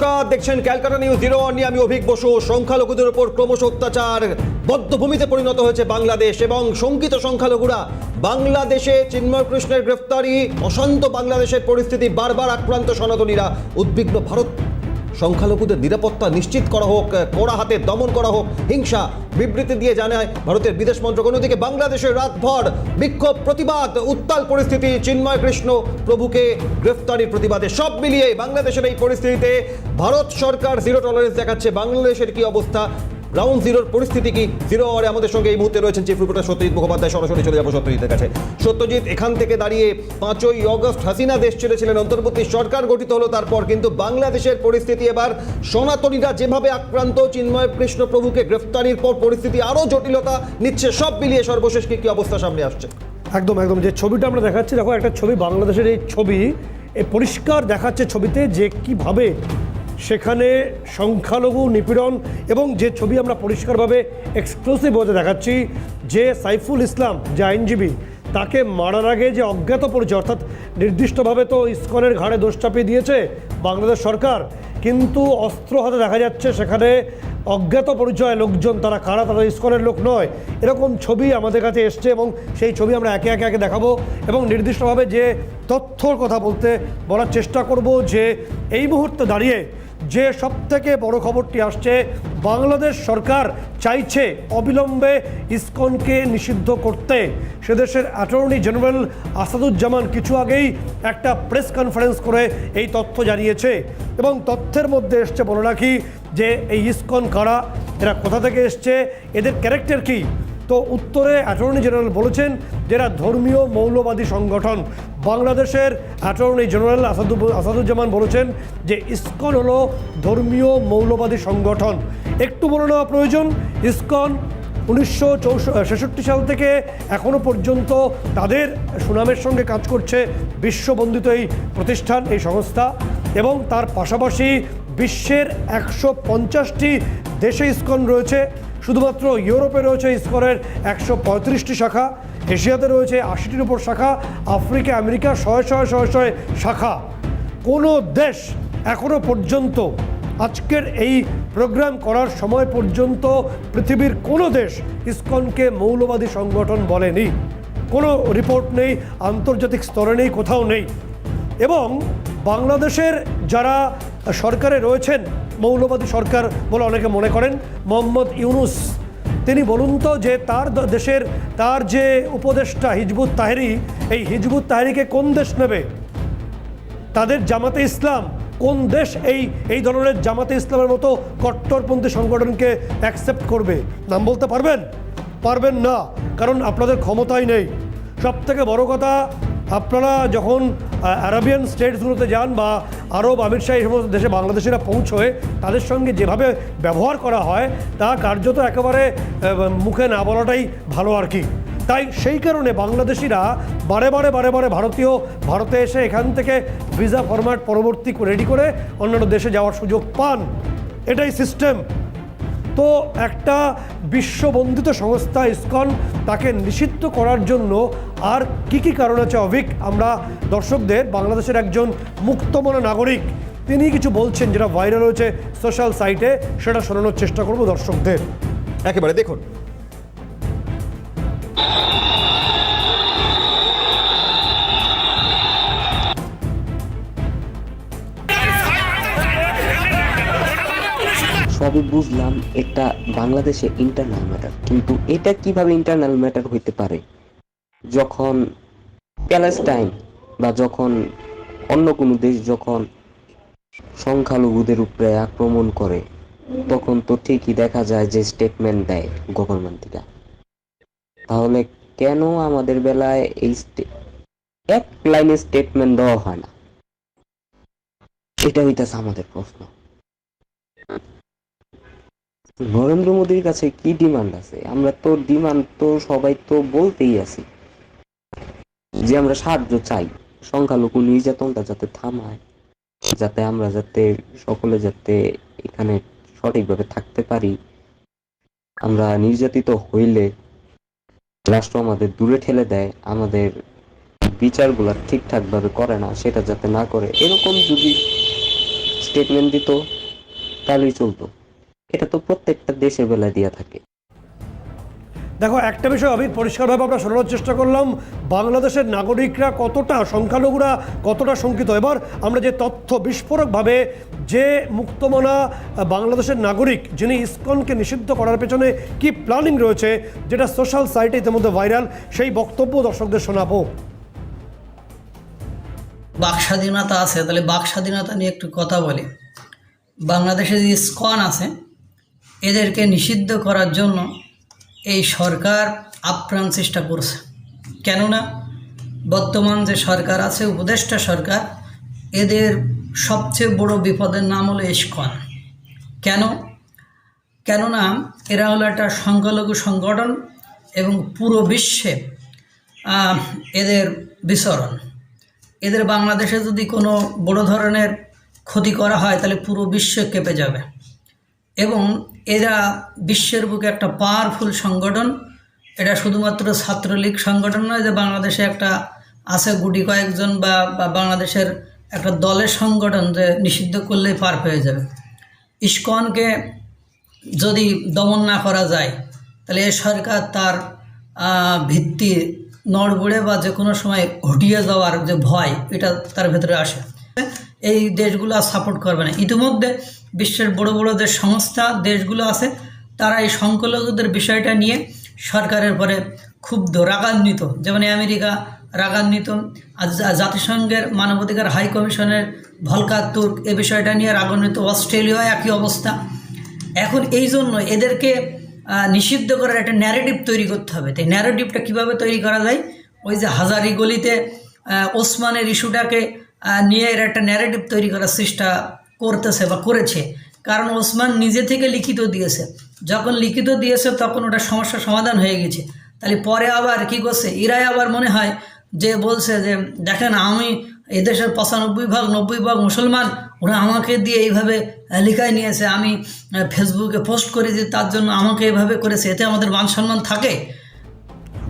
নমস্কার, দেখছেন Calcutta news zero one আমি অভিক বসু। সংখ্যালঘুদের উপর ক্রমশ অত্যাচার। বদ্ধভূমিতে পরিণত হয়েছে বাংলাদেশ এবং শঙ্কিত সংখ্যালঘুরা। বাংলাদেশে চিন্ময় কৃষ্ণের গ্রেফতারি, অশান্ত বাংলাদেশের পরিস্থিতি বারবার আক্রান্ত সনাতনীরা। উদ্বিগ্ন ভারত সংখ্যালঘুদের নিরাপত্তা নিশ্চিত করা হোক কড়া হাতে দমন করা হোক, হিংসা বিবৃতি দিয়ে জানায় ভারতের বিদেশ মন্ত্রক। অন্যদিকে বাংলাদেশের রাতভর বিক্ষোভ, প্রতিবাদ, উত্তাল পরিস্থিতি, চিন্ময় কৃষ্ণ প্রভুকে গ্রেফতারির প্রতিবাদে সব মিলিয়ে বাংলাদেশের এই পরিস্থিতিতে ভারত সরকার জিরো টলারেন্স দেখাচ্ছে। বাংলাদেশের কি অবস্থা? গ্রাউন্ড জিরোর পরিস্থিতি কি? জিরো আওয়ারে আমাদের সঙ্গে এই মুহূর্তে রয়েছেন চিফ রিপোর্টার সত্যজিৎ মুখোপাধ্যায়। সরাসরি চলে যাব সত্যজিতের কাছে। সত্যজিৎ, এখান থেকে দাঁড়িয়ে পাঁচই অগস্ট হাসিনা দেশ ছেড়েছিলেন অন্তর্বর্তী সরকার গঠিত হলো, তারপর কিন্তু বাংলাদেশের পরিস্থিতি এবার সনাতনীরা যেভাবে আক্রান্ত, চিন্ময় কৃষ্ণ প্রভুকে গ্রেফতারির পর পরিস্থিতি আরও জটিলতা নিচ্ছে, সব মিলিয়ে সর্বশেষ কি কী অবস্থা সামনে আসছে? একদম একদম। যে ছবিটা আমরা দেখাচ্ছি, দেখো একটা ছবি, বাংলাদেশের এই ছবি পরিষ্কার দেখাচ্ছে ছবিতে যে কীভাবে সেখানে সংখ্যালঘু নিপীড়ন এবং যে ছবি আমরা পরিষ্কারভাবে এক্সক্লুসিভ হতে দেখাচ্ছি, যে সাইফুল ইসলাম, যে আইনজীবী, তাকে মারার আগে যে অজ্ঞাত পরিচয়, অর্থাৎ নির্দিষ্টভাবে তো ইসকনের ঘাড়ে দোষ চাপিয়ে দিয়েছে বাংলাদেশ সরকার, কিন্তু অস্ত্র হাতে দেখা যাচ্ছে সেখানে অজ্ঞাত পরিচয় লোকজন, তারা কারা? তারা ইস্কনের লোক নয়। এরকম ছবি আমাদের কাছে এসছে এবং সেই ছবি আমরা একে একে একে দেখাবো এবং নির্দিষ্টভাবে যে তথ্যর কথা বলতে বলার চেষ্টা করব যে এই মুহূর্তে দাঁড়িয়ে যে সব থেকে বড় খবরটি আসছে, বাংলাদেশ সরকার চাইছে অবিলম্বে ইসকনকে নিষিদ্ধ করতে। সে দেশের অ্যাটর্নি জেনারেল আসাদুজ্জামান কিছু আগেই একটা প্রেস কনফারেন্স করে এই তথ্য জানিয়েছে। এবং তথ্যের মধ্যে এসছে বলে রাখি যে, এই ইসকন কারা, এরা কোথা থেকে এসছে, এদের ক্যারেক্টার কী? তো উত্তরে অ্যাটর্নি জেনারেল বলেছেন যেটা ধর্মীয় মৌলবাদী সংগঠন। বাংলাদেশের অ্যাটর্নি জেনারেল আসাদু আসাদুজ্জামান বলেছেন যে ইসকন হলো ধর্মীয় মৌলবাদী সংগঠন। একটু বলে নেওয়া প্রয়োজন, ইসকন উনিশশো ছেষট্টি সাল থেকে এখনও পর্যন্ত তাদের সুনামের সঙ্গে কাজ করছে বিশ্ববন্দিত এই প্রতিষ্ঠান, এই সংস্থা এবং তার পাশাপাশি বিশ্বের একশো পঞ্চাশটি দেশে ইসকন রয়েছে। শুধুমাত্র ইউরোপে রয়েছে ইসকনের একশো পঁয়ত্রিশটি শাখা, এশিয়াতে রয়েছে আশিটির উপর শাখা, আফ্রিকা, আমেরিকা, শয়ে শয়ে শয়ে শয়ে শাখা। কোনো দেশ এখনও পর্যন্ত আজকের এই প্রোগ্রাম করার সময় পর্যন্ত পৃথিবীর কোনো দেশ ইসকনকে মৌলবাদী সংগঠন বলেনি। কোনো রিপোর্ট নেই, আন্তর্জাতিক স্তরে নেই, কোথাও নেই। এবং বাংলাদেশের যারা সরকারে রয়েছেন মৌলবাদী সরকার বলে অনেকে মনে করেন। মোহাম্মদ ইউনুস, তিনি বলুন তো যে তার দেশের তার যে উপদেষ্টা হিজবুত তাহেরি, এই হিজবুত তাহেরিকে কোন দেশ নেবে? তাদের জামাতে ইসলাম, কোন দেশ এই এই ধরনের জামাতে ইসলামের মতো কট্টরপন্থী সংগঠনকে অ্যাকসেপ্ট করবে? নাম বলতে পারবেন? পারবেন না, কারণ আপনাদের ক্ষমতাই নেই। সব থেকে বড় কথা, আপনারা যখন আরবিয়ান স্টেটসগুলোতে যান বা আরব আমির শাহ এই সমস্ত দেশে বাংলাদেশিরা পৌঁছয় তাদের সঙ্গে যেভাবে ব্যবহার করা হয়, তা কার্যত একেবারে মুখে না বলাটাই ভালো আর কি। তাই সেই কারণে বাংলাদেশিরা বারে বারে বারে বারে ভারতীয়, ভারতে এসে এখান থেকে ভিসা ফরম্যাট পরবর্তী রেডি করে অন্যান্য দেশে যাওয়ার সুযোগ পান। এটাই সিস্টেম তো একটা বিশ্ববন্ধিত সংস্থা ইসকন তাকে নিষিদ্ধ করার জন্য আর কি কি কারণ আছে, অভিক? আমরা দর্শকদের, বাংলাদেশের একজন মুক্তমনা নাগরিক, তিনি কিছু বলছেন যেটা ভাইরাল হয়েছে সোশ্যাল সাইটে সেটা শোনানোর চেষ্টা করব দর্শকদের। একেবারে দেখুন সবই বুঝলাম এটা বাংলাদেশে ইন্টারনাল ম্যাটার কিন্তু এটা কীভাবে ইন্টারনাল ম্যাটার হইতে পারে? যখন প্যালেস্টাইন বা যখন অন্য কোনো দেশ যখন সংখ্যালঘুদের উপরে আক্রমণ করে, তখন তো ঠিকই দেখা যায় যে স্টেটমেন্ট দেয় গভর্নমেন্ট থেকে তাহলে কেন আমাদের বেলায় এই এক লাইনে স্টেটমেন্ট দেওয়া হয় না? এটা হইতেছে আমাদের প্রশ্ন। নরেন্দ্র মোদীর কাছে কি ডিমান্ড আছে? আমরা তো ডিমান্ড তো সবাই তো বলতেই আছি যে আমরা সাহায্য চাই। সংখ্যালঘু নির্যাতনটা যাতে থামায়, যাতে আমরা যাতে সকলে যাতে এখানে সঠিকভাবে থাকতে পারি। আমরা নির্যাতিত হইলে রাষ্ট্র আমাদের দূরে ঠেলে দেয়, আমাদের বিচারগুলা ঠিকঠাকভাবে করে না, সেটা যাতে না করে। এরকম যদি স্টেটমেন্ট দিত, তাহলেই চলতো। এটা তো প্রত্যেকটা দেশের বেলায় দিয়া থাকে। দেখো একটা বিষয় আমি পরিষ্কারভাবে আমরা শোনানোর চেষ্টা করলাম। বাংলাদেশের নাগরিকরা কতটা সংখ্যালঘুরা কতটা শঙ্কিত? এবার আমরা যে তথ্য বিস্ফোরকভাবে যে মুক্তমনা বাংলাদেশের নাগরিক যিনি ইসকনকে নিষিদ্ধ করার পেছনে কি প্ল্যানিং রয়েছে যেটা সোশ্যাল সাইটে ইতিমধ্যে ভাইরাল সেই বক্তব্য দর্শকদের শোনাবো। বাক স্বাধীনতা আছে তাহলে বাক স্বাধীনতা নিয়ে একটু কথা বলি। বাংলাদেশে যে স্কন আছে এদেরকে নিষিদ্ধ করার জন্য এই সরকার আপ্রাণ চেষ্টা করছে। কেননা বর্তমান যে সরকার আছে, উপদেষ্টা সরকার, এদের সবচেয়ে বড় বিপদের নাম হলো ইস্কন। কেন? কেননা এরা হলো একটা সংখ্যালঘু সংগঠন এবং পুরো বিশ্বে এদের বিচরণ। এদের বাংলাদেশে যদি কোনো বড় ধরনের ক্ষতি করা হয়, তাহলে পুরো বিশ্ব কেঁপে যাবে। এবং এরা বিশ্বের বুকে একটা পাওয়ারফুল সংগঠন। এটা শুধুমাত্র ছাত্রলীগ সংগঠন নয়, যে বাংলাদেশে একটা আছে গুটি কয়েকজন বা বাংলাদেশের একটা দলের সংগঠন যে নিষিদ্ধ করলেই পার হয়ে যাবে। ইস্কনকে যদি দমন না করা যায়, তাহলে এ সরকার তার ভিত্তি নড়বড়ে বা যে কোনো সময় হটিয়ে যাওয়ার যে ভয়, এটা তার ভেতরে আসে। এই দেশগুলো সাপোর্ট করবে না। ইতিমধ্যে বিশ্বের বড় বড় যে সংস্থা, দেশগুলো আছে, তারা এই সংখ্যালঘুদের বিষয়টা নিয়ে সরকারের পরে ক্ষুব্ধ, রাগান্বিত। যেমন আমেরিকা রাগান্বিত জাতিসংঘের মানবাধিকার হাই কমিশনের ভলকার তুর্ক এ বিষয়টা নিয়ে রাগান্বিত অস্ট্রেলিয়া একই অবস্থা। এখন এই জন্য এদেরকে নিষিদ্ধ করার একটা ন্যারেটিভ তৈরি করতে হবে। তাই ন্যারেটিভটা কীভাবে তৈরি করা যায়? ওই যে হাজারি গলিতে ওসমানের ইস্যুটাকে নিয়ে এর একটা ন্যারেটিভ তৈরি করার চেষ্টা করতেছে বা করেছে। কারণ ওসমান নিজে থেকে লিখিত দিয়েছে। যখন লিখিত দিয়েছে, তখন ওটা সমস্যার সমাধান হয়ে গেছে। তাহলে পরে আবার কি করছে? এরাই আবার মনে হয় যে বলছে যে, দেখেন, আমি এদেশের পঁচানব্বই ভাগ, নব্বই ভাগ মুসলমান। ওরা আমাকে দিয়ে এইভাবে লিখায় নিয়েছে। আমি ফেসবুকে পোস্ট করেছি তার জন্য আমাকে এভাবে করেছে। এতে আমাদের মান সম্মান থাকে?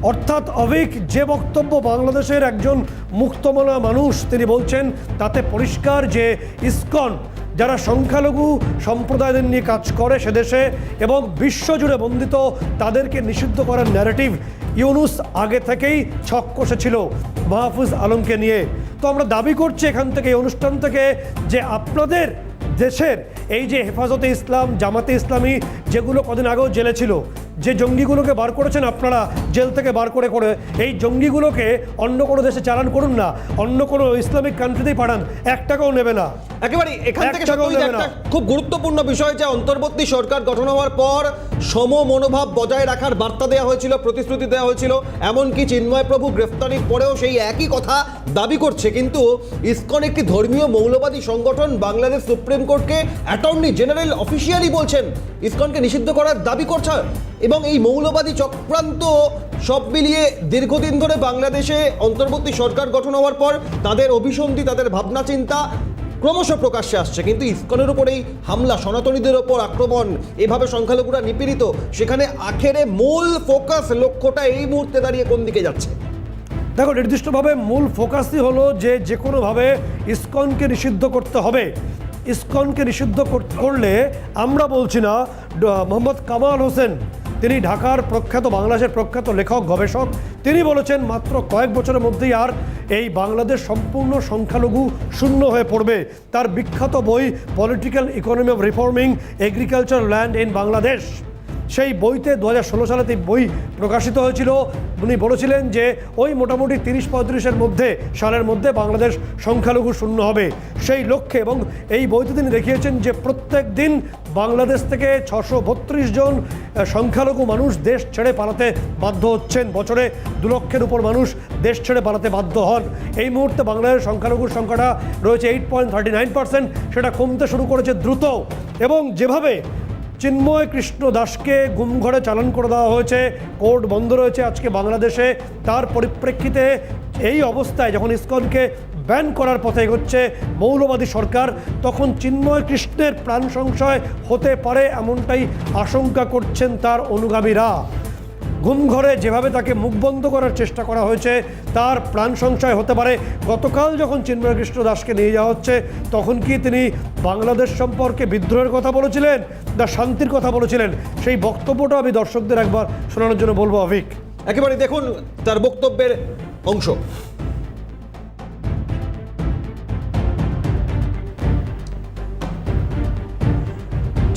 অর্থাৎ অভিক যে বক্তব্য বাংলাদেশের একজন মুক্তমনা মানুষ, তিনি বলছেন, তাতে পরিষ্কার যে ইসকন যারা সংখ্যালঘু সম্প্রদায়দের নিয়ে কাজ করে সেদেশে এবং বিশ্বজুড়ে বন্দিত, তাদেরকে নিষিদ্ধ করার ন্যারেটিভ ইউনুস আগে থেকেই ছক কষেছিল মাহফুজ আলমকে নিয়ে। তো আমরা দাবি করছি এখান থেকে, এই অনুষ্ঠান থেকে যে আপনাদের দেশের এই যে হেফাজতে ইসলাম জামাতে ইসলামী যেগুলো কদিন আগেও জেলে ছিল যে জঙ্গিগুলোকে বার করেছেন আপনারা জেল থেকে বার করে করে এই জঙ্গিগুলোকে অন্য কোনো দেশে চালান করুন না অন্য কোনো ইসলামিক কান্ট্রিতেই পাঠান এক টাকাও নেবে না একেবারে এখান থেকে। খুব গুরুত্বপূর্ণ বিষয় যে অন্তর্বর্তী সরকার গঠন হওয়ার পর সম মনোভাব বজায় রাখার বার্তা দেওয়া হয়েছিল প্রতিশ্রুতি দেওয়া হয়েছিল এমনকি চিন্ময় প্রভু গ্রেফতারির পরেও সেই একই কথা দাবি করছে কিন্তু ইসকন একটি ধর্মীয় মৌলবাদী সংগঠন বাংলাদেশ সুপ্রিম কোর্টকে অ্যাটর্নি জেনারেল অফিসিয়ালি বলছেন, ইসকনকে নিষিদ্ধ করার দাবি করছে এবং এই মৌলবাদী চক্রান্ত সব মিলিয়ে দীর্ঘদিন ধরে বাংলাদেশে অন্তর্বর্তী সরকার গঠন হওয়ার পর তাদের অভিসন্ধি, তাদের ভাবনা চিন্তা ক্রমশ প্রকাশ্যে আসছে। কিন্তু ইসকনের উপর এই হামলা, সনাতনীদের ওপর আক্রমণ, এভাবে সংখ্যালঘুরা নিপীড়িত, সেখানে আখেরে মূল ফোকাস লক্ষ্যটা এই মুহূর্তে দাঁড়িয়ে কোন দিকে যাচ্ছে? দেখো, নির্দিষ্টভাবে মূল ফোকাসই হলো যে যে কোনোভাবে ইসকনকে নিষিদ্ধ করতে হবে। ইসকনকে নিষিদ্ধ করলে আমরা বলছি না মোহাম্মদ কামাল হোসেন, তিনি ঢাকার প্রখ্যাত, বাংলাদেশের প্রখ্যাত লেখক, গবেষক, তিনি বলেছেন মাত্র কয়েক বছরের মধ্যেই আর এই বাংলাদেশ সম্পূর্ণ সংখ্যালঘু শূন্য হয়ে পড়বে। তার বিখ্যাত বই political economy of reforming agriculture land in Bangladesh সেই বইতে দু হাজার ষোলো সালেতে বই প্রকাশিত হয়েছিল। উনি বলেছিলেন যে, ওই মোটামুটি তিরিশ পঁয়ত্রিশের মধ্যে, সালের মধ্যে বাংলাদেশ সংখ্যালঘু শূন্য হবে। সেই লক্ষ্যে এবং এই বইতে তিনি দেখিয়েছেন যে, প্রত্যেক দিন বাংলাদেশ থেকে ছশো বত্রিশ জন সংখ্যালঘু মানুষ দেশ ছেড়ে পালাতে বাধ্য হচ্ছেন। বছরে দু লক্ষের উপর মানুষ দেশ ছেড়ে পালাতে বাধ্য হন। এই মুহূর্তে বাংলাদেশের সংখ্যালঘুর সংখ্যাটা রয়েছে eight point thirty nine percent সেটা কমতে শুরু করেছে দ্রুত। এবং যেভাবে চিন্ময় কৃষ্ণ দাসকে গুমঘরে চালান করে দেওয়া হয়েছে। কোর্ট বন্ধ রয়েছে আজকে বাংলাদেশে। তার পরিপ্রেক্ষিতে এই অবস্থায় যখন ইস্কনকে ব্যান করার পথে এগোচ্ছে মৌলবাদী সরকার, তখন চিন্ময় কৃষ্ণের প্রাণ সংশয় হতে পারে এমনটাই আশঙ্কা করছেন তার অনুগামীরা। ঘুমঘরে যেভাবে তাকে মুখ বন্ধ করার চেষ্টা করা হয়েছে, তার প্রাণ সংশয় হতে পারে। গতকাল যখন চিন্ময় কৃষ্ণ দাসকে নিয়ে যাওয়া হচ্ছে, তখন কি তিনি বাংলাদেশ সম্পর্কে বিদ্রোহের কথা বলেছিলেন না শান্তির কথা বলেছিলেন? সেই বক্তব্যটা আমি দর্শকদের একবার শোনানোর জন্য বলব অভিক একেবারে দেখুন তার বক্তব্যের অংশ।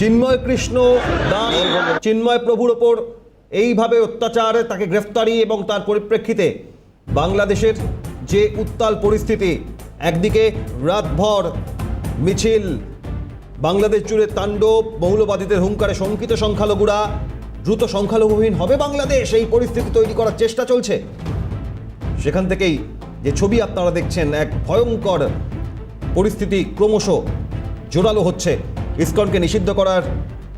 চিন্ময় কৃষ্ণ দাস, চিন্ময় প্রভুর ওপর এইভাবে অত্যাচার, তাকে গ্রেফতারি এবং তার পরিপ্রেক্ষিতে বাংলাদেশের যে উত্তাল পরিস্থিতি, একদিকে রাতভর মিছিল, বাংলাদেশ জুড়ে তাণ্ডব, মৌলবাদীদের হুঙ্কারে শঙ্কিত সংখ্যালঘুরা, দ্রুত সংখ্যালঘুহীন, হবে বাংলাদেশ, এই পরিস্থিতি তৈরি করার চেষ্টা চলছে। সেখান থেকেই যে ছবি আপনারা দেখছেন, এক ভয়ঙ্কর পরিস্থিতি ক্রমশ জোরালো হচ্ছে। ইসকনকে নিষিদ্ধ করার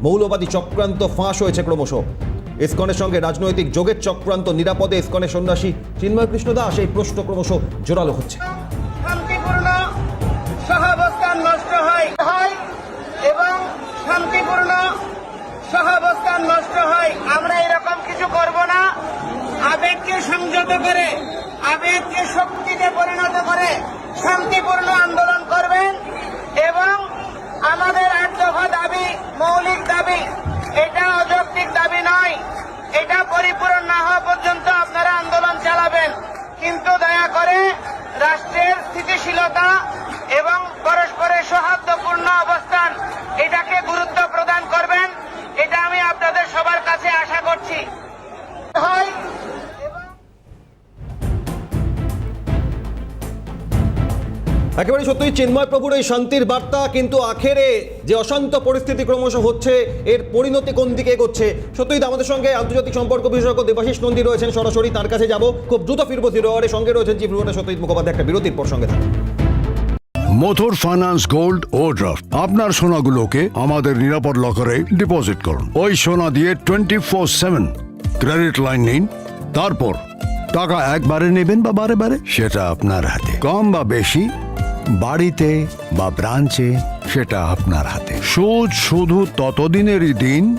মৌলবাদী চক্রান্ত ফাঁস হয়েছে ক্রমশ। ইসকনের সঙ্গে রাজনৈতিক যোগের চক্রান্ত নিরাপদে ইসকনের সন্ন্যাসী চিন্ময় কৃষ্ণ দাস এই প্রশ্ন ক্রমশ জোরালো হচ্ছে। আবেগকে সংযত করে, আবেগকে শক্তিতে পরিণত করে শান্তিপূর্ণ আন্দোলন করবেন এবং আমাদের দাবি, মৌলিক দাবি, এটা অযৌক্তিক দাবি নয়। এটা পরিপূরণ না হওয়া পর্যন্ত আপনারা আন্দোলন চালাবেন। কিন্তু দয়া করে রাষ্ট্রের স্থিতিশীলতা এবং একেবারে সত্যি চিন্ময় প্রভুর এই শান্তির বার্তা, কিন্তু আখেরে যে অশান্ত পরিস্থিতি ক্রমশ হচ্ছে, এর পরিণতি কোন দিকে এগোচ্ছে? সত্যিই আমাদের সঙ্গে আন্তর্জাতিক সম্পর্ক বিশেষজ্ঞ দেবাশিস নন্দী রয়েছেন, সরাসরি তার কাছে যাব। খুব দ্রুত ফিরবো জিরো সঙ্গে রয়েছেন চিফ রিপোর্টার সত্যজিৎ মুখোপাধ্যায়, একটা বিরতির পর সঙ্গে থাকুন। মথুর ফাইন্যান্স গোল্ড ও ড্রাফট আপনার সোনাগুলোকে আমাদের নিরাপদ লকারে ডিপোজিট করুন। ওই সোনা দিয়ে twenty four seven credit line নিন। তারপর টাকা একবারে নেবেন বা বারে বারে? সেটা আপনার হাতে। কম বা বেশি বাড়িতে বা ব্রাঞ্চে সেটা আপনার হাতে। সুদ শুধু ততদিনেরই দিন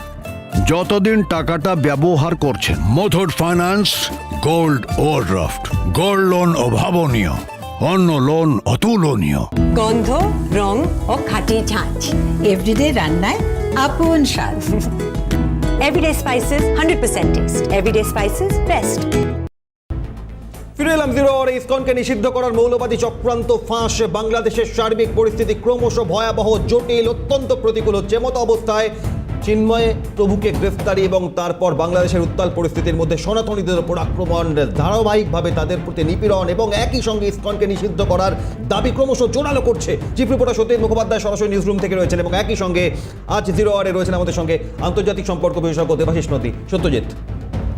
যতদিন টাকাটা ব্যবহার করছেন। মথুর ফাইন্যান্স গোল্ড ও ড্রাফট গোল্ড লোন অভাবনীয় অন্য লোন অতুলনীয়। গন্ধ রং ও খাঁটি ঝাঁঝ এভরিডে রান্নায় আপন স্বাদ। Everyday spices hundred percent taste everyday spices best ফিরে এলাম জিরো আওয়ারে ইসকনকে নিষিদ্ধ করার মৌলবাদী চক্রান্ত ফাঁস। বাংলাদেশের সার্বিক পরিস্থিতি ক্রমশ ভয়াবহ, জটিল, অত্যন্ত প্রতিকূল হচ্ছে। মতো অবস্থায় চিন্ময় প্রভুকে গ্রেফতারি এবং তারপর বাংলাদেশের উত্তাল পরিস্থিতির মধ্যে সনাতনীদের উপর আক্রমণ। ধারাবাহিকভাবে তাদের প্রতি নিপীড়ন এবং একই সঙ্গে ইসকনকে নিষিদ্ধ করার দাবি ক্রমশ জোরালো করছে। চিফ রিপোর্টার সত্যজিৎ মুখোপাধ্যায় সরাসরি নিউজরুম থেকে রয়েছেন এবং একই সঙ্গে আজ জিরো আওয়ারে রয়েছেন আমাদের সঙ্গে আন্তর্জাতিক সম্পর্ক বিশেষজ্ঞ দেবাশিস নদী। সত্যজিৎ।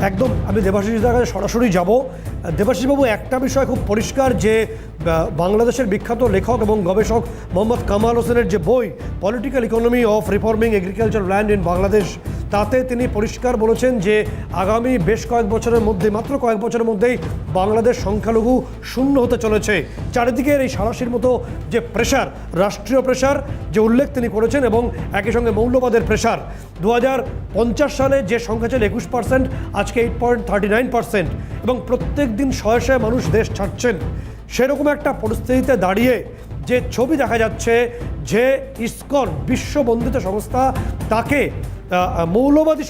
একদম, আমি দেবাশিস দার কাছে সরাসরি যাব। দেবাশিসবাবু, একটা বিষয় খুব পরিষ্কার যে বাংলাদেশের বিখ্যাত লেখক এবং গবেষক মোহাম্মদ কামাল হোসেনের যে বই political economy of reforming agriculture land in Bangladesh তাতে তিনি পরিষ্কার বলেছেন যে, আগামী বেশ কয়েক বছরের মধ্যে, মাত্র কয়েক বছরের মধ্যেই বাংলাদেশ সংখ্যালঘু শূন্য হতে চলেছে। চারিদিকের এই সারাশির মতো যে প্রেশার রাষ্ট্রীয় প্রেশার যে উল্লেখ তিনি করেছেন এবং একই সঙ্গে মৌলবাদের প্রেশার দু হাজার পঞ্চাশ সালে যে সংখ্যা ছিল একুশ পার্সেন্ট আজকে eight point thirty nine percent এবং প্রত্যেক দিন শয়ে শয়ে মানুষ দেশ ছাড়ছেন। সেরকম একটা পরিস্থিতিতে দাঁড়িয়ে যে ছবি দেখা যাচ্ছে যে ইসকন বিশ্ববন্ধিত সংস্থা, তাকে মৌলবাদী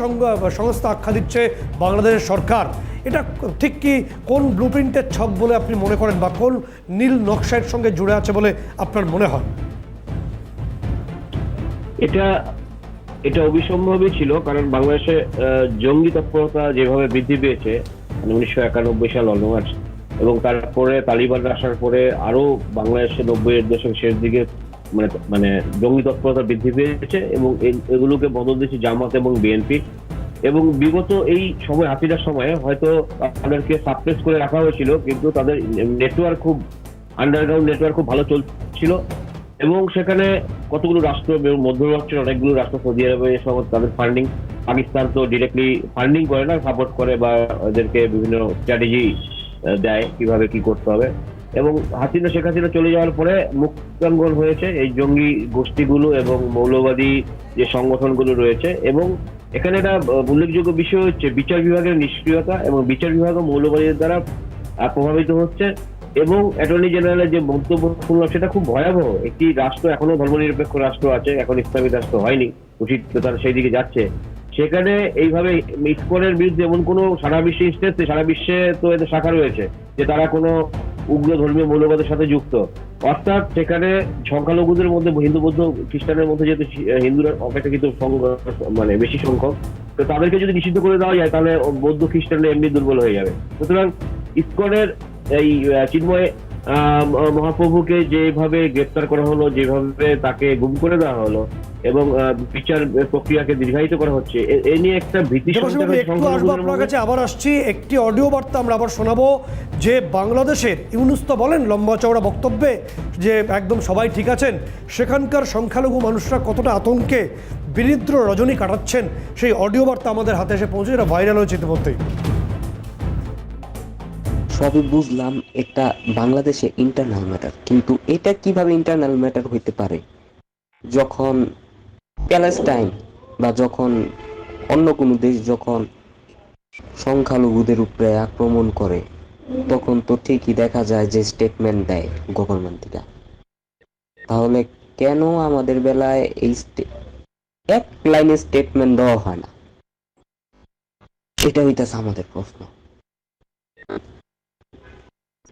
সংস্থা আখ্যা দিচ্ছে বাংলাদেশের সরকার। এটা ঠিক কি কোন ব্লুপ্রিন্টের ছক বলে আপনি মনে করেন বা কোন নীল নকশার সঙ্গে জুড়ে আছে বলে আপনার মনে হয়? এটা এটা অবিসম্ভবই ছিল, কারণ বাংলাদেশে জঙ্গি তৎপরতা যেভাবে বৃদ্ধি পেয়েছে মানে উনিশশো একানব্বই সাল অলমার্চ, এবং তারপরে তালিবান আসার পরে আরও বাংলাদেশে নব্বই এর দশক শেষ দিকে মানে মানে জঙ্গি তৎপরতা বৃদ্ধি পেয়েছে, এবং এগুলোকে বদল দিয়েছে জামাত এবং বিএনপি। এবং বিগত এই সময় হাতিরার সময়ে হয়তো তাদেরকে সাপ্রেস করে রাখা হয়েছিল, কিন্তু তাদের নেটওয়ার্ক খুব আন্ডারগ্রাউন্ড নেটওয়ার্ক খুব ভালো চলছিল। এবং সেখানে কতগুলো রাষ্ট্র এবং মধ্যপ্রাচ্যের অনেকগুলো রাষ্ট্র সৌদি আরবে সমস্ত তাদের ফান্ডিং পাকিস্তান তো ডিরেক্টলি ফান্ডিং করে না সাপোর্ট করে বা ওদেরকে বিভিন্ন স্ট্র্যাটেজি দেয় কীভাবে কি করতে হবে। এবং হাসিনা, শেখ হাসিনা চলে যাওয়ার পরে মুক্তাঙ্গন হয়েছে এই জঙ্গি গোষ্ঠীগুলো এবং মৌলবাদী যে সংগঠনগুলো রয়েছে এবং এখানে একটা উল্লেখযোগ্য বিষয় হচ্ছে বিচার বিভাগের নিষ্ক্রিয়তা এবং বিচার বিভাগ মৌলবাদীদের দ্বারা প্রভাবিত হচ্ছে। এবং অ্যাটর্নি জেনারেলের যে মন্তব্য শুনলাম, সেটা খুব ভয়াবহ। একটি রাষ্ট্র, এখনও ধর্মনিরপেক্ষ রাষ্ট্র আছে, এখন ইসলামী রাষ্ট্র হয়নি, উচিত তারা সেই দিকে যাচ্ছে। সেখানে এইভাবে ইসকনের বিরুদ্ধে এমন কোনো সারা বিশ্বে ইনস্টেন্স সারা বিশ্বে তো এদের শাখা রয়েছে, যে তারা কোনো উগ্র ধর্মীয় মৌলবাদের সাথে যুক্ত। অর্থাৎ সেখানে সংখ্যালঘুদের মধ্যে, হিন্দু, বৌদ্ধ খ্রিস্টানের মধ্যে যেহেতু হিন্দুরা অপেক্ষাকৃত মানে বেশি সংখ্যক, তো তাদেরকে যদি নিষিদ্ধ করে দেওয়া যায়, তাহলে বৌদ্ধ খ্রিস্টানরা এমনি দুর্বল হয়ে যাবে। সুতরাং ইসকনের এই চিন্ময় মহাপ্রভুকে যেভাবে গ্রেপ্তার করা হলো যেভাবে তাকে গুম করে দেওয়া হলো এবং বিচার প্রক্রিয়াকে দীর্ঘায়িত করা হচ্ছে এ- নিয়ে একটা ভীতি একটু আসব আপনার কাছে আবার আসছি একটি অডিও বার্তা আমরা আবার শোনাবো যে বাংলাদেশের ইউনুস তো বলেন লম্বা চওড়া বক্তব্যে যে একদম সবাই ঠিক আছেন সেখানকার সংখ্যালঘু মানুষরা কতটা আতঙ্কে বিনিদ্র রজনী কাটাচ্ছেন সেই অডিও বার্তা আমাদের হাতে এসে পৌঁছে এটা ভাইরাল হয়েছে ইতিমধ্যেই। সবই বুঝলাম একটা বাংলাদেশে ইন্টারনাল ম্যাটার কিন্তু এটা কীভাবে ইন্টারনাল ম্যাটার হইতে পারে? যখন প্যালেস্টাইন বা যখন অন্য কোনো দেশ যখন সংখ্যালঘুদের উপরে আক্রমণ করে, তখন তো ঠিকই দেখা যায় যে স্টেটমেন্ট দেয় গভর্নমেন্ট থেকে তাহলে কেন আমাদের বেলায় এই এক লাইনে স্টেটমেন্ট দেওয়া হয় না? এটা হইতেছে আমাদের প্রশ্ন।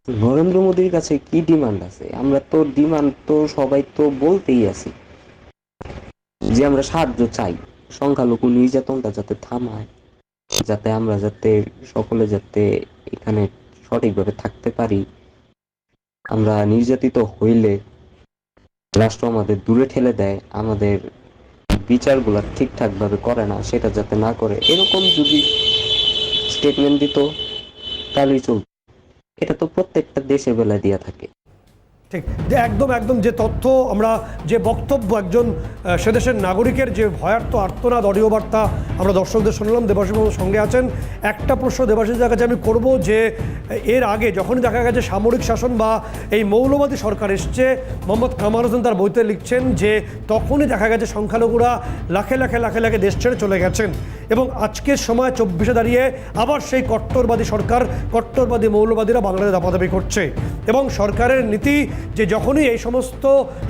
নরেন্দ্র মোদীর কাছে কি ডিমান্ড আছে? আমরা তো ডিমান্ড তো সবাই তো বলতেই আছি যে আমরা সাহায্য চাই, সংখ্যালঘু নির্যাতনটা যাতে থামায়, যাতে আমরা যাতে সকলে যাতে এখানে সঠিকভাবে থাকতে পারি। আমরা নির্যাতিত হইলে রাষ্ট্র আমাদের দূরে ঠেলে দেয়, আমাদের বিচারগুলো ঠিকঠাক ভাবে করে না, সেটা যাতে না করে। এরকম যদি স্টেটমেন্ট দিত, তাহলেই চলতো। এটা তো প্রত্যেকটা দেশে বেলা দিয়া থাকে। ঠিক। যে একদম একদম যে তথ্য আমরা যে বক্তব্য একজন আহ, সে দেশের নাগরিকের যে ভয়ার্থ আর্তনাদ অডিও বার্তা আমরা দর্শকদের শুনলাম দেবাশিস সঙ্গে আছেন। একটা প্রশ্ন দেবাশিসের কাছে আমি করব যে এর আগে যখনই দেখা গেছে সামরিক শাসন বা এই মৌলবাদী সরকার এসছে মোহাম্মদ কামাল হোসেন তার বইতে লিখছেন যে তখনই দেখা গেছে সংখ্যালঘুরা লাখে লাখে লাখে লাখে দেশ ছেড়ে চলে গেছেন। এবং আজকের সময় চব্বিশে দাঁড়িয়ে আবার সেই কট্টরবাদী সরকার, কট্টরবাদী মৌলবাদীরা বাংলাদেশ দাপাদাপি করছে। এবং সরকারের নীতি যে যখনই এই সমস্ত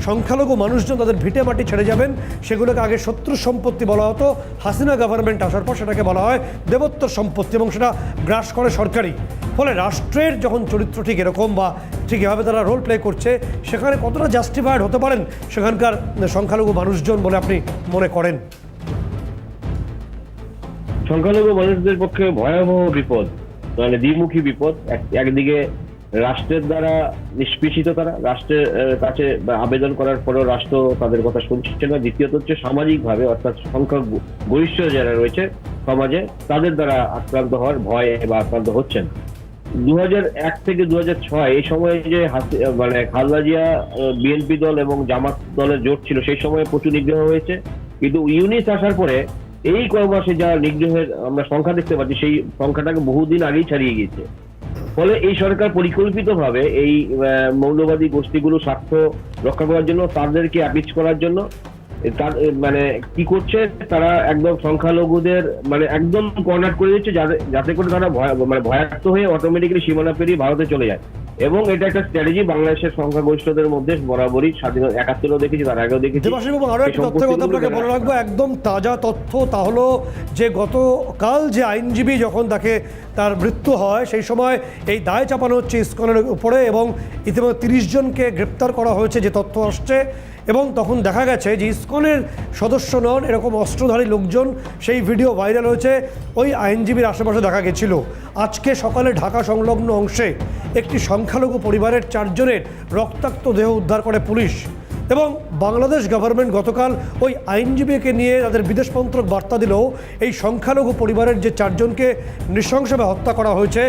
সংখ্যালঘু মানুষজন তাদের ভিটে মাটি ছেড়ে যাবেন, সেগুলোকে আগে শত্রু সম্পত্তি বলা হতো, হাসিনা গভর্নমেন্ট আসার পর সেটাকে বলা হয় দেবত্বর সম্পত্তি এবং সেটা গ্রাস করে সরকারি ফলে রাষ্ট্রের যখন চরিত্র ঠিক এরকম বা ঠিক এভাবে তারা রোল প্লে করছে, সেখানে কতটা জাস্টিফাইড হতে পারেন সেখানকার সংখ্যালঘু মানুষজন বলে আপনি মনে করেন? সংখ্যালঘু মানুষদের পক্ষে ভয়াবহ বিপদ মানে দ্বিমুখী বিপদ। এক- একদিকে রাষ্ট্রের দ্বারা নিষ্পেষিত তারা, রাষ্ট্রের কাছে আবেদন করার পরেও রাষ্ট্র তাদের কথা শুনছে না। দ্বিতীয়ত হচ্ছে সামাজিকভাবে, অর্থাৎ সংখ্যা গরিষ্ঠ যারা রয়েছে সমাজে, তাদের দ্বারা আক্রান্ত হওয়ার ভয় বা আক্রান্ত হচ্ছেন। দু এক থেকে দু ছয়, এই সময়ে যে মানে খালেদা জিয়া বিএনপি দল এবং জামাত দলের জোট ছিল, সেই সময়ে প্রচুর নিগ্রহ হয়েছে। কিন্তু ইউনিস আসার পরে এই কয়েক মাসে যা নিগ্রহের আমরা সংখ্যা দেখতে পাচ্ছি, সেই সংখ্যাটাকে বহুদিন আগেই ছাড়িয়ে গিয়েছে। ফলে এই সরকার পরিকল্পিতভাবে এই মৌলবাদী গোষ্ঠীগুলো স্বার্থ রক্ষা করার জন্য, তাদেরকে অ্যাপিচ করার জন্য তার মানে কি করছে, তারা একদম সংখ্যালঘুদের মানে একদম কর্নার করে দিচ্ছে, যাতে যাতে করে তারা মানে ভয়াক্ত হয়ে অটোমেটিক্যালি সীমানা পেরিয়ে ভারতে চলে যায়। এবং এটা একটা স্ট্র্যাটেজি বাংলাদেশের সংখ্যাগরিষ্ঠদের মধ্যে বরাবরই স্বাধীন একাত্তরও দেখেছি তার আগেও দেখেছি। দেবাশিসবাবু আরও একটা তথ্যের কথা আপনাকে বলে রাখব একদম তাজা তথ্য তা হলো যে গতকাল যে আইনজীবী যখন তাকে তার মৃত্যু হয় সেই সময় এই দায় চাপানো হচ্ছে ইস্কনের উপরে এবং ইতিমধ্যে তিরিশ জনকে গ্রেপ্তার করা হয়েছে যে তথ্য আসছে। এবং তখন দেখা গেছে যে ইস্কনের সদস্য নন, এরকম অস্ত্রধারী লোকজন সেই ভিডিও ভাইরাল হয়েছে। ওই আইনজীবীর আশেপাশে দেখা গেছিল। আজকে সকালে ঢাকা সংলগ্ন অংশে একটি সংখ্যালঘু পরিবারের চারজনের রক্তাক্ত দেহ উদ্ধার করে পুলিশ এবং বাংলাদেশ গভর্নমেন্ট গতকাল ওই আইনজীবীকে নিয়ে তাদের বিদেশ মন্ত্রক বার্তা দিলেও এই সংখ্যালঘু পরিবারের যে চারজনকে নৃশংসভাবে হত্যা করা হয়েছে,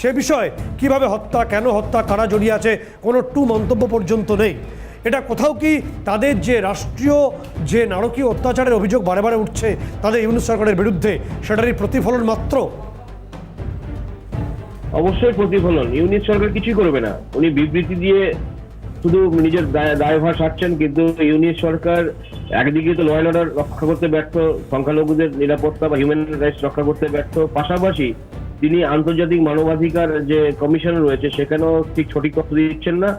সে বিষয়ে কীভাবে হত্যা, কেন হত্যা, কারা জড়িয়ে আছে, কোনো টু মন্তব্য পর্যন্ত নেই। এটা কোথাও কি তাদের যে রাষ্ট্রীয় যে নারকীয় অত্যাচারের অভিযোগ বারে বারে উঠছে তাদের ইউনিট সরকারের বিরুদ্ধে, সেটারই প্রতিফলন মাত্র? অবশ্যই প্রতিফলন। ইউনিট সরকার কিছুই করবে না। উনি বিবৃতি দিয়ে শুধু নিজের দায়- দায়ভার সারছেন, কিন্তু ইউনিয়ন সরকার একদিকে তো ল অ্যান্ড অর্ডার রক্ষা করতে ব্যর্থ, সংখ্যালঘুদের নিরাপত্তা বা হিউম্যান রাইটস রক্ষা করতে ব্যর্থ, পাশাপাশি তিনি আন্তর্জাতিক মানবাধিকার যে কমিশন রয়েছে সেখানেও ঠিক সঠিক তথ্য দিচ্ছেন না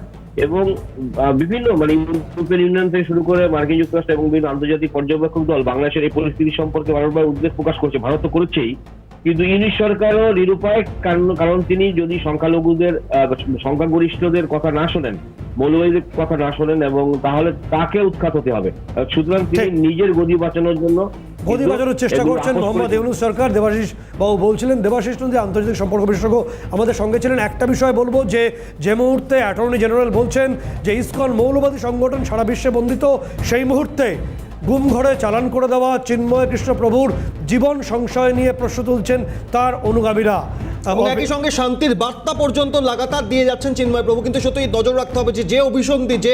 এবং বিভিন্ন মানে ইউরোপিয়ান ইউনিয়ন থেকে শুরু করে মার্কিন যুক্তরাষ্ট্র এবং বিভিন্ন আন্তর্জাতিক পর্যবেক্ষক দল বাংলাদেশের এই পরিস্থিতি সম্পর্কে বারবার উদ্বেগ প্রকাশ করছে ভারত তো করেছেই। কিন্তু ইউনিশ সরকারও নিরুপায় কারণ কারণ তিনি যদি সংখ্যালঘুদের সংখ্যাগরিষ্ঠদের কথা না শোনেন মৌলবাদীদের কথা না শোনেন এবং তাহলে তাকে উৎখাত হতে হবে। সুতরাং তিনি নিজের গদি বাঁচানোর জন্য গদি বাজানোর চেষ্টা করছেন মোহাম্মদ ইউনুস সরকার দেবাশিস বাবু বলছিলেন দেবাশিস নন্দী আন্তর্জাতিক সম্পর্ক বিশেষজ্ঞ আমাদের সঙ্গে ছিলেন। একটা বিষয় বলব যে যে মুহূর্তে অ্যাটর্নি জেনারেল বলছেন যে ইসকন মৌলবাদী সংগঠন সারা বিশ্বে বন্দিত সেই মুহূর্তে গুম ঘরে চালান করে দেওয়া চিন্ময় কৃষ্ণ প্রভুর জীবন সংশয় নিয়ে প্রশ্ন তুলছেন তার অনুগামীরা। এবং একই সঙ্গে শান্তির বার্তা পর্যন্ত লাগাতার দিয়ে যাচ্ছেন চিন্ময় প্রভু কিন্তু সত্যি নজর রাখতে হবে যে যে অভিসন্ধি যে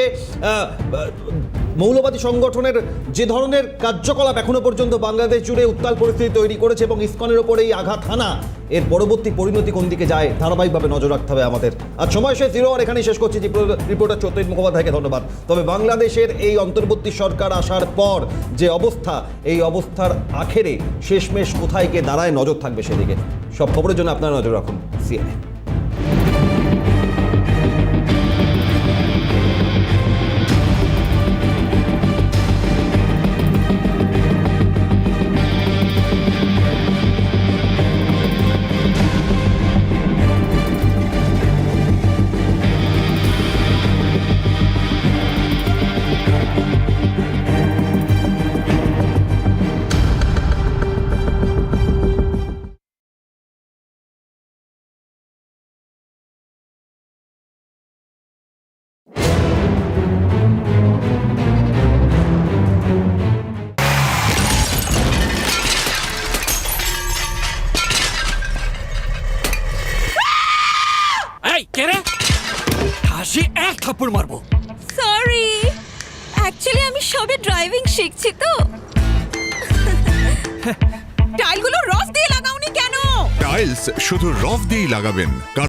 মৌলবাদী সংগঠনের যে ধরনের কার্যকলাপ এখনও পর্যন্ত বাংলাদেশ জুড়ে উত্তাল পরিস্থিতি তৈরি করেছে এবং ইসকনের ওপর এই আঘাত হানা, এর পরবর্তী পরিণতি কোন দিকে যায় ধারাবাহিকভাবে নজর রাখতে হবে আমাদের। আর সময় শেষ, জিরো আর এখানেই শেষ করছি। রিপোর্টার চৈতন্য মুখোপাধ্যায়কে ধন্যবাদ। তবে বাংলাদেশের এই অন্তর্বর্তী সরকার আসার পর যে অবস্থা, এই অবস্থার আখেরে শেষমেশ কোথায় গিয়ে দাঁড়ায় নজর থাকবে সেদিকে। সব খবরের জন্য আপনারা নজর রাখুন সিএনএ থাপ্পড় মারবো। সরি অ্যাকচুয়ালি আমি সবে ড্রাইভিং শিখছি তো। টাইলগুলো রফ দিয়ে লাগাওনি কেন? টাইলস শুধু রফ দিয়েই লাগাবেন।